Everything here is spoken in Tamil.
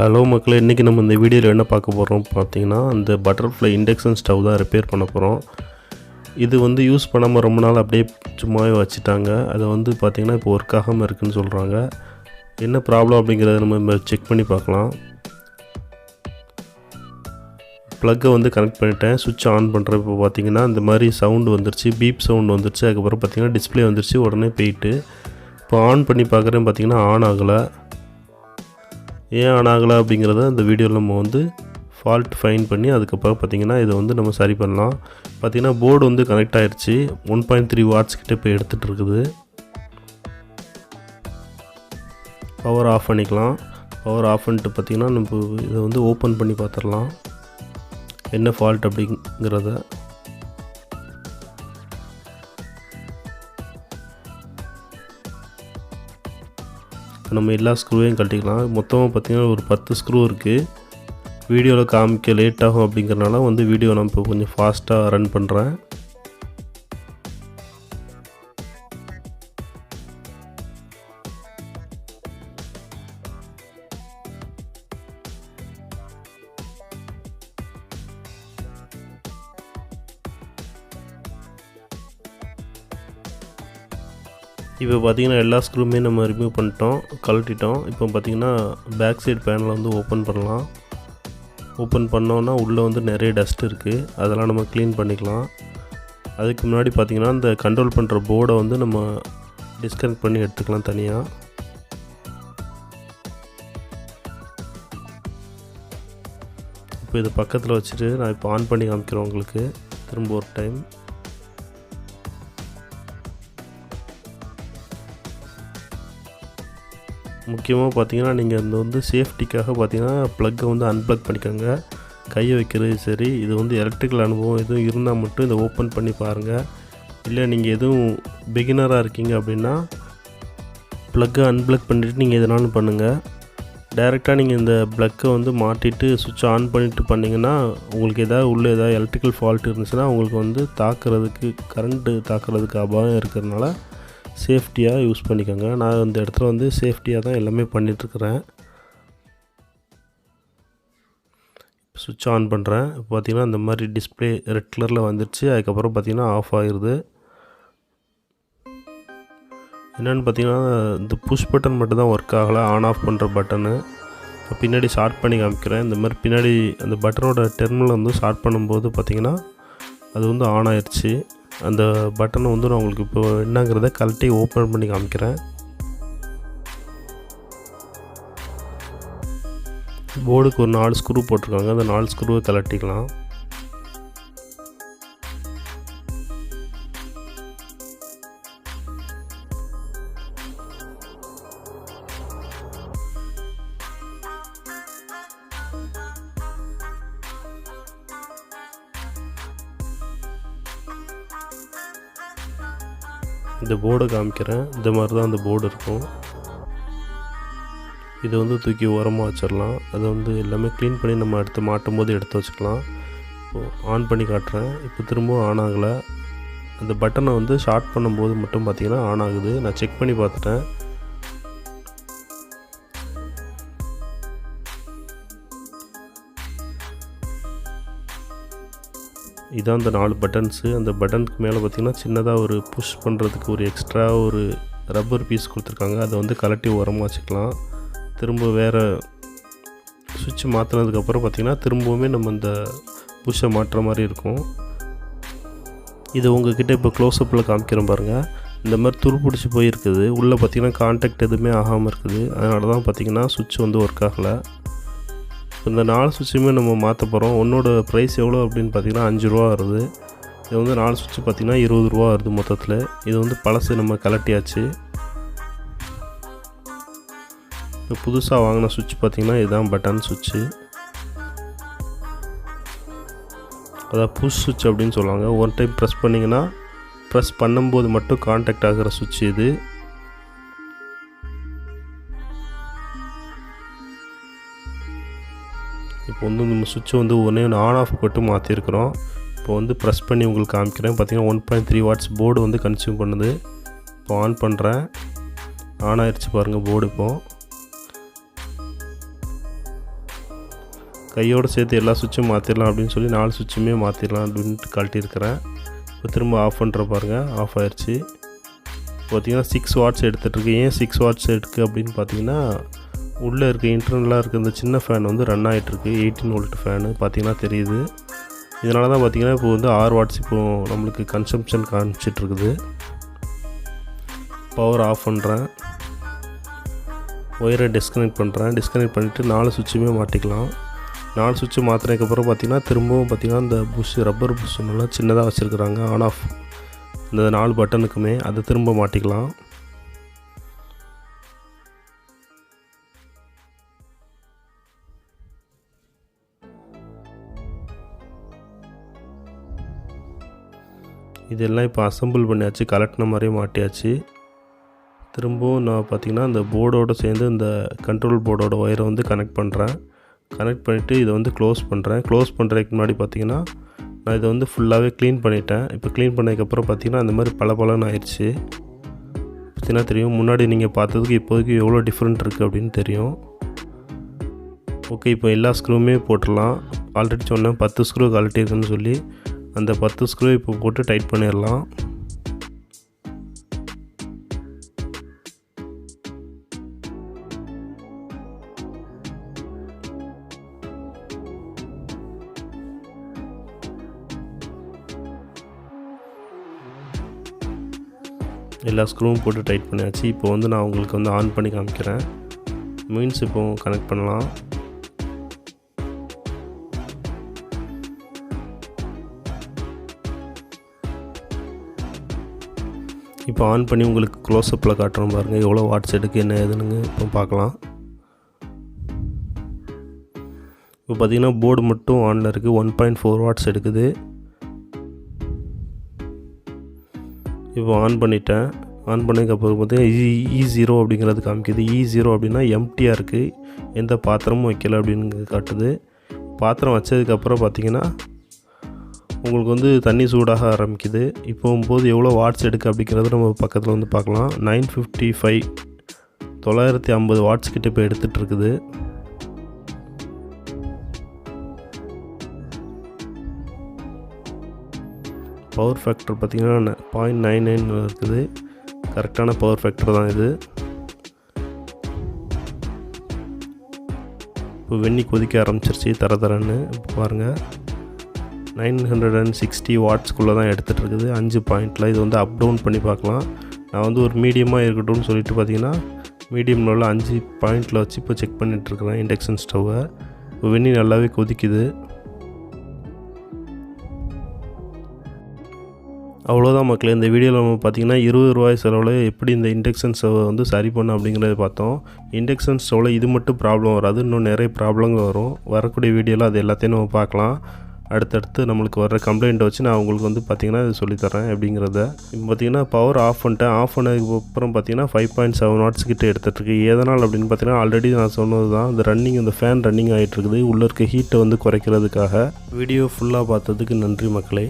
ஹலோ மக்களே இன்றைக்கி நம்ம இந்த வீடியோவில் என்ன பார்க்க போகிறோம் பார்த்தீங்கன்னா அந்த பட்டர்ஃப்ளை இண்டக்ஷன் ஸ்டவ் தான் ரிப்பேர் பண்ண போகிறோம் இது வந்து யூஸ் பண்ணாமல் ரொம்ப நாள் அப்படியே சும்மாவே வச்சுட்டாங்க. அதை வந்து பார்த்திங்கன்னா இப்போ ஒர்க் ஆகாமல் இருக்குன்னு சொல்கிறாங்க என்ன ப்ராப்ளம் அப்படிங்கிறத நம்ம செக் பண்ணி பார்க்கலாம். ப்ளக்கை வந்து கனெக்ட் பண்ணிட்டேன். சுவிட்ச் ஆன் பண்ணுறப்போ பார்த்தீங்கன்னா இந்த மாதிரி சவுண்டு வந்துருச்சு. பீப் சவுண்டு வந்துருச்சு. அதுக்கப்புறம் பார்த்தீங்கன்னா டிஸ்ப்ளே வந்துருச்சு. உடனே போயிட்டு இப்போ ஆன் பண்ணி பார்க்குறேன் பார்த்தீங்கன்னா ஆன் ஆகலை. ஏன் ஆன் ஆகலை அப்படிங்கிறத இந்த வீடியோவில் நம்ம வந்து ஃபால்ட் ஃபைன் பண்ணி அதுக்கப்புறம் பார்த்திங்கன்னா இதை வந்து நம்ம சரி பண்ணலாம். பார்த்திங்கன்னா போர்டு வந்து கனெக்ட் ஆகிடுச்சு ஒன் பாயிண்ட் த்ரீ வாட்ஸ் கிட்ட இப்போ எடுத்துகிட்டு இருக்குது. பவர் ஆஃப் பண்ணிக்கலாம். பவர் ஆஃப் பண்ணிட்டு பார்த்திங்கன்னா நம்ம இதை வந்து ஓப்பன் பண்ணி பார்த்துடலாம். என்ன ஃபால்ட் அப்படிங்கிறத. நம்ம எல்லா ஸ்க்ரூவையும் கழட்டிக்கலாம். மொத்தமாக பார்த்திங்கன்னா ஒரு பத்து ஸ்க்ரூ இருக்குது வீடியோவில் காமிக்க லேட் ஆகும் அப்படிங்கிறனால வந்து வீடியோ நான் இப்போ கொஞ்சம் ஃபாஸ்ட்டாக ரன் பண்ணுறேன் இப்போ பார்த்திங்கன்னா எல்லா ஸ்க்ரூமே நம்ம ரிமூவ் பண்ணிட்டோம் கழட்டிட்டோம். இப்போ பார்த்திங்கன்னா பேக் சைடு பேனலை வந்து ஓப்பன் பண்ணலாம். ஓப்பன் பண்ணோன்னா உள்ளே வந்து நிறைய டஸ்ட் இருக்குது அதெல்லாம் நம்ம க்ளீன் பண்ணிக்கலாம். அதுக்கு முன்னாடி பார்த்திங்கன்னா இந்த கண்ட்ரோல் பண்ணுற போர்டை வந்து நம்ம டிஸ்கனெக்ட் பண்ணி எடுத்துக்கலாம் தனியாக இப்போ இது பக்கத்தில் வச்சுட்டு நான் இப்போ ஆன் பண்ணி காமிக்கிறேன் உங்களுக்கு. திரும்ப ஒரு டைம் முக்கியமாக பார்த்தீங்கன்னா நீங்கள் இந்த வந்து சேஃப்டிக்காக பார்த்தீங்கன்னா ப்ளக்கை வந்து அன்ப்ளக் பண்ணிக்கோங்க. கையை வைக்கிறது சரி இது வந்து எலக்ட்ரிக்கல் அனுபவம் எதுவும் இருந்தால் மட்டும் இதை ஓப்பன் பண்ணி பாருங்கள் இல்லை நீங்கள் எதுவும் பிகினராக இருக்கீங்க அப்படின்னா ப்ளக்கை அன்பிளக் பண்ணிவிட்டு நீங்கள் எதனாலும் பண்ணுங்கள் டைரெக்டாக நீங்கள் இந்த ப்ளக்கை வந்து மாட்டிட்டு சுவிட்ச் ஆன் பண்ணிவிட்டு பண்ணிங்கன்னா உங்களுக்கு எதாவது உள்ளே எதாவது எலக்ட்ரிக்கல் ஃபால்ட் இருந்துச்சுன்னா உங்களுக்கு வந்து தாக்குறதுக்கு கரண்ட்டு தாக்குறதுக்கு அபாயம் இருக்கிறதுனால சேஃப்டியாக யூஸ் பண்ணிக்கோங்க. நான் இந்த இடத்துல வந்து சேஃப்டியாக தான் எல்லாமே பண்ணிகிட்ருக்குறேன் சுவிட்ச் ஆன் பண்ணுறேன் இப்போ பார்த்தீங்கன்னா இந்த மாதிரி டிஸ்பிளே ரெட் கலரில் வந்துடுச்சு. அதுக்கப்புறம் பார்த்திங்கன்னா ஆஃப் ஆகிருது என்னென்னு பார்த்தீங்கன்னா இந்த புஷ் பட்டன் மட்டும் தான் ஒர்க் ஆகலை. ஆன் ஆஃப் பண்ணுற பட்டனு. பின்னாடி ஷார்ட் பண்ணி காமிக்கிறேன். இந்த மாதிரி பின்னாடி அந்த பட்டனோட டெர்மினல் வந்து ஷார்ட் பண்ணும்போது பார்த்திங்கன்னா அது வந்து ஆன் ஆயிடுச்சு. அந்த பட்டனை வந்து நான் உங்களுக்கு இப்போ என்னங்கிறத கழட்டி ஓப்பன் பண்ணி காமிக்கிறேன். போர்டுக்கு ஒரு நாலு ஸ்க்ரூ போட்டிருக்காங்க. அந்த நாலு ஸ்க்ரூவை கலட்டிக்கலாம் இந்த போர்டை காமிக்கிறேன். இந்த மாதிரி தான் அந்த போர்டு இருக்கும். இதை வந்து தூக்கி ஓரமாக வச்சிடலாம். அதை வந்து எல்லாமே க்ளீன் பண்ணி நம்ம எடுத்து மாட்டும் போது எடுத்து வச்சுக்கலாம். இப்போது ஆன் பண்ணி காட்டுறேன். இப்போ திரும்பவும் ஆன் ஆகலை. அந்த பட்டனை வந்து ஷார்ட் பண்ணும்போது மட்டும் பார்த்திங்கன்னா ஆன் ஆகுது. நான் செக் பண்ணி பார்த்துட்டேன். இதான் அந்த நாலு பட்டன்ஸு அந்த பட்டனுக்கு மேலே பார்த்திங்கன்னா சின்னதாக ஒரு புஷ் பண்ணுறதுக்கு ஒரு எக்ஸ்ட்ரா ஒரு ரப்பர் பீஸ் கொடுத்துருக்காங்க. அதை வந்து கலட்டி உரமாக வச்சுக்கலாம். திரும்ப வேறு சுவிட்ச் மாற்றினதுக்கப்புறம் பார்த்திங்கன்னா திரும்பவுமே நம்ம இந்த புஷ்ஷை மாட்டுற மாதிரி இருக்கும். இது உங்ககிட்ட இப்போ க்ளோஸ்அப்பில் காமிக்கிறோம் பாருங்கள் இந்த மாதிரி துரு பிடிச்சி போயிருக்குது. உள்ளே பார்த்திங்கன்னா கான்டாக்ட் எதுவுமே ஆகாமல் இருக்குது. அதனால தான் பார்த்திங்கன்னா சுவிட்ச் வந்து ஒர்க் ஆகலை. இந்த நாலு சுவிட்சுமே நம்ம மாற்ற போகிறோம் ஒன்றோட ப்ரைஸ் எவ்வளோ அப்படின்னு பார்த்தீங்கன்னா அஞ்சு ரூபா வருது. இது வந்து நாலு சுவிட்சு பார்த்திங்கன்னா இருபது ரூபா வருது மொத்தத்தில். இது வந்து பழசு நம்ம கலட்டியாச்சு இப்போ புதுசாக வாங்கின சுவிட்ச் பார்த்திங்கன்னா இதுதான் பட்டன் சுவிட்சு. அதான் புஷ் சுவிட்ச் அப்படின்னு சொல்லுவாங்க. ஒன் டைம் ப்ரெஸ் பண்ணிங்கன்னா ப்ரெஸ் பண்ணும்போது மட்டும் காண்டாக்ட் ஆகிற சுவிட்ச் இது. இப்போ வந்து நம்ம சுவிட்சை வந்து ஒன்றே ஒன்று ஆன் ஆஃப் போட்டு மாற்றிருக்கிறோம் இப்போ வந்து ப்ரெஸ் பண்ணி உங்களுக்கு காமிக்கிறேன். பார்த்தீங்கன்னா one point three watts board வந்து கன்சியூம் பண்ணுது. இப்போ ஆன் பண்ணுறேன் ஆன் ஆயிடுச்சு பாருங்கள் போர்டு இப்போது கையோடு சேர்த்து எல்லா சுவிட்சும் மாற்றிடலாம் அப்படின்னு சொல்லி நாலு சுவிட்சுமே மாற்றிடலாம் அப்படின்ட்டு கழட்டியிருக்கிறேன் இப்போ திரும்ப ஆஃப் பண்ணுற பாருங்கள் ஆஃப் ஆயிடுச்சு பார்த்தீங்கன்னா சிக்ஸ் வாட்ஸ் எடுத்துகிட்ருக்கு ஏன் சிக்ஸ் வாட்ஸ் எடுக்கு அப்படின்னு பார்த்தீங்கன்னா உள்ளே இருக்க இன்டர்னலாக இருக்க இந்த சின்ன ஃபேன் வந்து ரன் ஆகிட்டுருக்கு எயிட்டின் வோல்ட் ஃபேனு பார்த்திங்கன்னா தெரியுது. இதனால தான் பார்த்தீங்கன்னா இப்போ வந்து ஆறு வாட்ஸ் இப்போது நம்மளுக்கு கன்சம்ஷன் காமிச்சிட்ருக்குது பவர் ஆஃப் பண்ணுறேன் ஒயரை டிஸ்கனெக்ட் பண்ணுறேன் டிஸ்கனெக்ட் பண்ணிவிட்டு நாலு சுவிட்சுமே மாட்டிக்கலாம். நாலு சுவிட்சு மாற்றினதுக்கப்புறம் பார்த்தீங்கன்னா திரும்பவும் பார்த்திங்கன்னா இந்த புஷ் ரப்பர் புஷ் நல்லா சின்னதாக வச்சுருக்குறாங்க. ஆன் ஆஃப் இந்த நாலு பட்டனுக்குமே அதை திரும்ப மாட்டிக்கலாம். இதெல்லாம் இப்போ அசம்பிள் பண்ணியாச்சு கலெக்டின மாதிரியே மாட்டியாச்சு. திரும்பவும் நான் பார்த்திங்கன்னா இந்த போர்டோடு சேர்ந்து இந்த கண்ட்ரோல் போர்டோட ஒயரை வந்து கனெக்ட் பண்ணுறேன் கனெக்ட் பண்ணிவிட்டு இதை வந்து க்ளோஸ் பண்ணுறேன் க்ளோஸ் பண்ணுறதுக்கு முன்னாடி பார்த்திங்கன்னா நான் இதை வந்து ஃபுல்லாகவே க்ளீன் பண்ணிட்டேன். இப்போ க்ளீன் பண்ணதுக்கப்புறம் பார்த்திங்கன்னா அந்த மாதிரி பல பலன்னு ஆயிடுச்சு பார்த்திங்கன்னா தெரியும். முன்னாடி நீங்கள் பார்த்ததுக்கு இப்போதைக்கு எவ்வளோ டிஃப்ரெண்ட் இருக்குது அப்படின்னு தெரியும். ஓகே இப்போ எல்லா ஸ்க்ரூவுமே போட்டுடலாம். ஆல்ரெடி சொன்னேன் பத்து ஸ்க்ரூ கழட்டியிருக்குன்னு சொல்லி. அந்த பத்து ஸ்க்ரூ இப்போ போட்டு டைட் பண்ணிடலாம். எல்லா ஸ்க்ரூவும் போட்டு டைட் பண்ணியாச்சு. இப்போ வந்து நான் உங்களுக்கு வந்து ஆன் பண்ணி காமிக்கிறேன். மீன்ஸ் இப்போ கனெக்ட் பண்ணலாம். இப்போ ஆன் பண்ணி உங்களுக்கு க்ளோஸ்அப்பில் காட்டுறோம் பாருங்கள் எவ்வளோ வாட்ஸ் எடுக்கு என்ன ஏதுன்னு இப்போ பார்க்கலாம். இப்போ பார்த்தீங்கன்னா போர்டு மட்டும் ஆனில் இருக்குது ஒன் பாயிண்ட் ஃபோர் வாட்ஸ் எடுக்குது. இப்போ ஆன் பண்ணிட்டேன். ஆன் பண்ணதுக்கப்புறம் பார்த்தீங்கன்னா இ இ ஜீரோ அப்படிங்கிறது காமிக்குது. E இ ஜீரோ அப்படின்னா எம்டியாக இருக்குது எந்த பாத்திரமும் வைக்கலை அப்படின்னு காட்டுது. பாத்திரம் வச்சதுக்கப்புறம் பார்த்தீங்கன்னா உங்களுக்கு வந்து தண்ணி சூடாக ஆரம்பிக்குது. இப்போ போது எவ்வளோ வாட்ஸ் எடுக்கு அப்படிங்கிறது நம்ம பக்கத்தில் வந்து பார்க்கலாம். நைன் ஃபிஃப்டி ஃபைவ் தொள்ளாயிரத்தி ஐம்பது வாட்ஸ் கிட்ட இப்போ எடுத்துகிட்டு இருக்குது. பவர் ஃபேக்டர் பார்த்திங்கன்னா பாயிண்ட் நைன் நைன் இருக்குது. கரெக்டான பவர் ஃபேக்டர் தான் இது. இப்போ வெந்நி கொதிக்க ஆரம்பிச்சிருச்சு தர தரன்னு. பாருங்கள் நைன் ஹண்ட்ரட் அண்ட் சிக்ஸ்டி வாட்ஸ்க்குள்ளே தான் எடுத்துகிட்டு இருக்குது அஞ்சு பாயிண்டில் இது வந்து அப் டவுன் பண்ணி பார்க்கலாம். நான் வந்து ஒரு மீடியமாக இருக்கட்டும்னு சொல்லிட்டு பார்த்தீங்கன்னா மீடியமில் உள்ள அஞ்சு பாயிண்டில் வச்சு இப்போ செக் பண்ணிகிட்ருக்குறேன் இண்டக்ஷன் ஸ்டவ்வை. வெண்ணி வெந்நி நல்லாவே கொதிக்குது. அவ்வளோதான் மக்களே இந்த வீடியோவில் நம்ம பார்த்திங்கன்னா இருபது ரூபாய் செலவில் எப்படி இந்த இண்டக்ஷன் ஸ்டவ்வை வந்து சரி பண்ண அப்படிங்கிறத பார்த்தோம். இண்டக்ஷன் ஸ்டவ்வில் இது மட்டும் ப்ராப்ளம் வராது இன்னும் நிறைய ப்ராப்ளங்கள் வரும். வரக்கூடிய வீடியோவில் அது எல்லாத்தையும் நம்ம பார்க்கலாம். அடுத்தடுத்து நம்மளுக்கு வர கம்ப்ளைண்ட்டை வச்சு நான் உங்களுக்கு வந்து பார்த்திங்கன்னா இது சொல்லித்தரேன் அப்படிங்கிறத. இப்போ பார்த்திங்கன்னா பவர் ஆஃப் பண்ணிட்டேன். ஆஃப் பண்ணதுக்கு அப்புறம் பார்த்திங்கன்னா ஃபைவ் பாயிண்ட் செவன் வாட்ஸ் கிட்டே எடுத்துகிட்ருக்கு எதனால் அப்படின்னு பார்த்தீங்கன்னா ஆல்ரெடி நான் சொன்னது தான் இந்த ரன்னிங் இந்த ஃபேன் ரன்னிங் ஆகிட்டு இருக்குது. உள்ளே இருக்க ஹீட்டை வந்து குறைக்கிறதுக்காக. வீடியோ ஃபுல்லாக பார்த்ததுக்கு நன்றி மக்களே.